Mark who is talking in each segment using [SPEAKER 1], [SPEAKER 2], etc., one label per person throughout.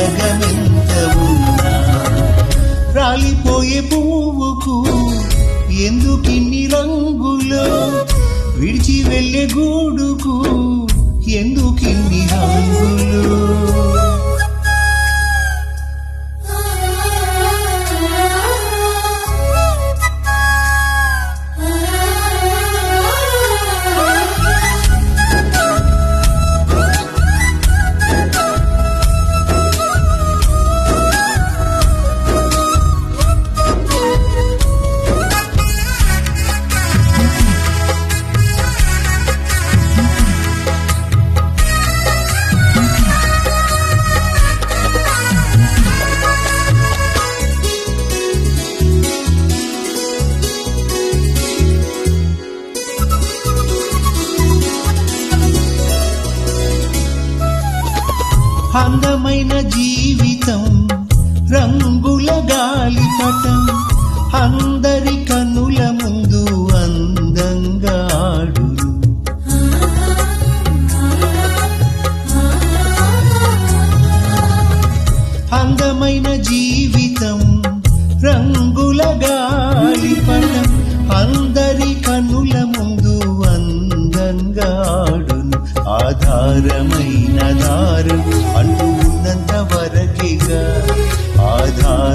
[SPEAKER 1] ఉన్నా రాలిపోయే పువ్వుకు ఎందుకిన్ని రంగులు? విడిచి వెళ్ళే గూడుకు ఎందుకిన్ని రంగులు? అందమైన జీవితం రంగుల గాలిపటం అందరి కనుల ముందు అందంగా ఆడును. అందమైన జీవితం రంగుల గాలిపటం అందరి కనుల ముందు అందంగా ఆడును. ఆధారమైన దారం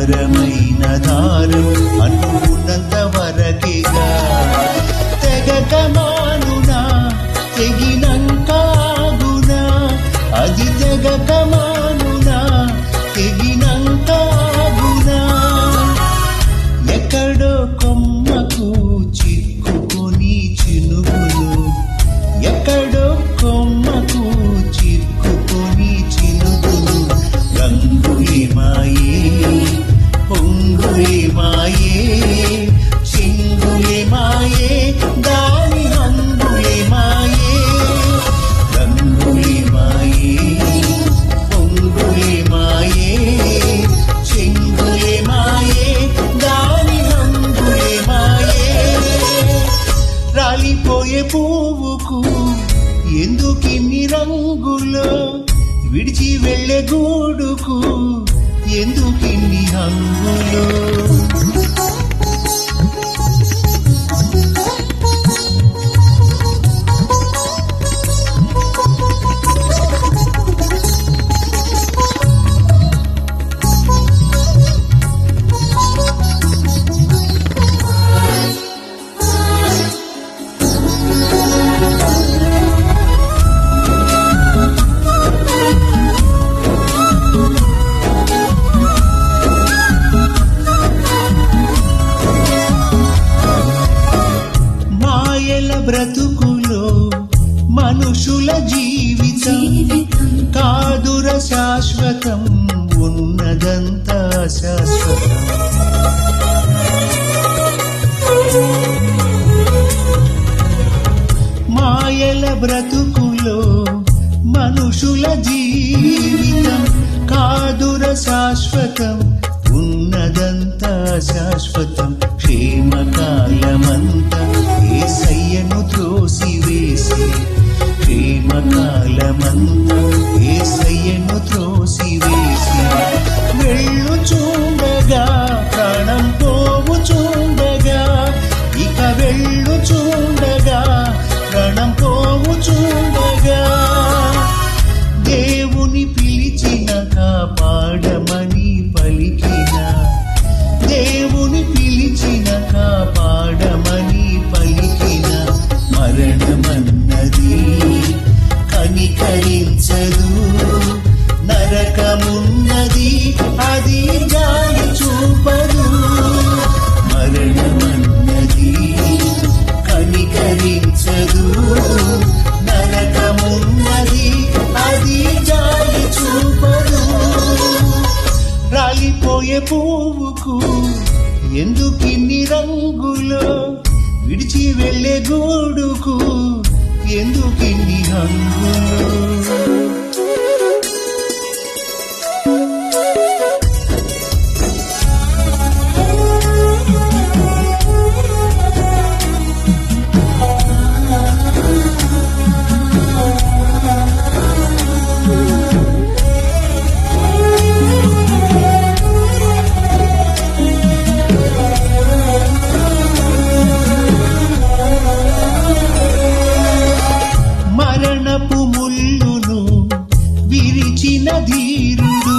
[SPEAKER 1] ఆధారమైన దారం అనుకున్నంత వరకేగా తెగక మానునా తెగినంకాగునా అది తెగక మా బ్రతుకులో మనుషుల జీవితం కాదుర శాశ్వతం ఉన్నదంతా శాశ్వతం క్షేమకాలమంతా ఏసయ్యను త్రోసివేసి. క్షేమకాలమంతా ఏసయ్యను త్రోసివేసి. వెళ్ళు చూడగా ప్రాణం పోవు చూడగా ఇక వెళ్ళు చూ చూడగా దేవుని పిలిచిన కాపాడమని పలికిన. దేవుని పిలిచిన కాపాడమని పలికిన. మరణమన్నది విడిచి వెళ్ళే గూడుకు ఎందుకిన్ని హంగులో? విరిచిన ధీరుడు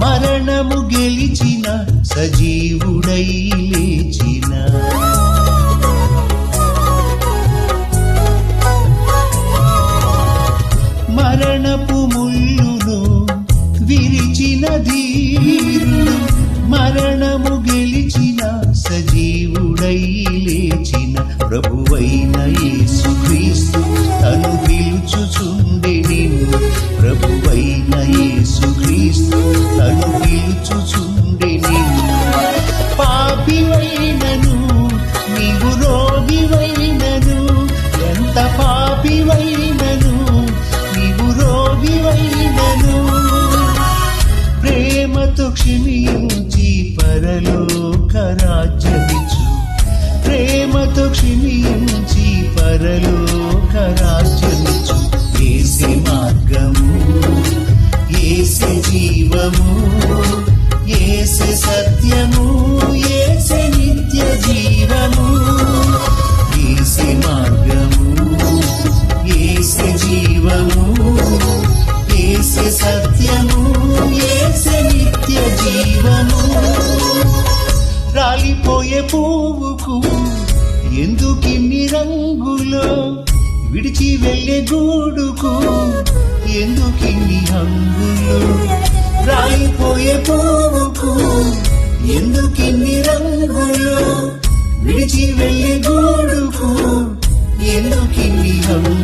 [SPEAKER 1] మరణము గెలిచిన సజీవుడై లేచిన. మరణపు ముళ్ళును విరిచిన ధీరుడు మరణము గెలిచిన సజీవుడై లేచిన. ప్రభువైన యేసుక్రీస్తు తను పిలుచుచుండే నిన్ను పరలోక రాజ్యమిచ్చు ఏసే మార్గము ఏసే జీవము ఏసే సత్యము ఏసే నిత్య జీవము ఏసే మార్గము ఏసే జీవము ఏసే సత్యము ఏసే నిత్య జీవము. రాలిపోయే పువ్వుకు ఎందుకి రంగులో విడిచి వెళ్ళే గూడుకు? ఎందుకి హంగులో రాయిపోయే పోవుకు ఎందుకి రంగులో విడిచి వెళ్ళే గూడుకు? ఎందుకి హంగు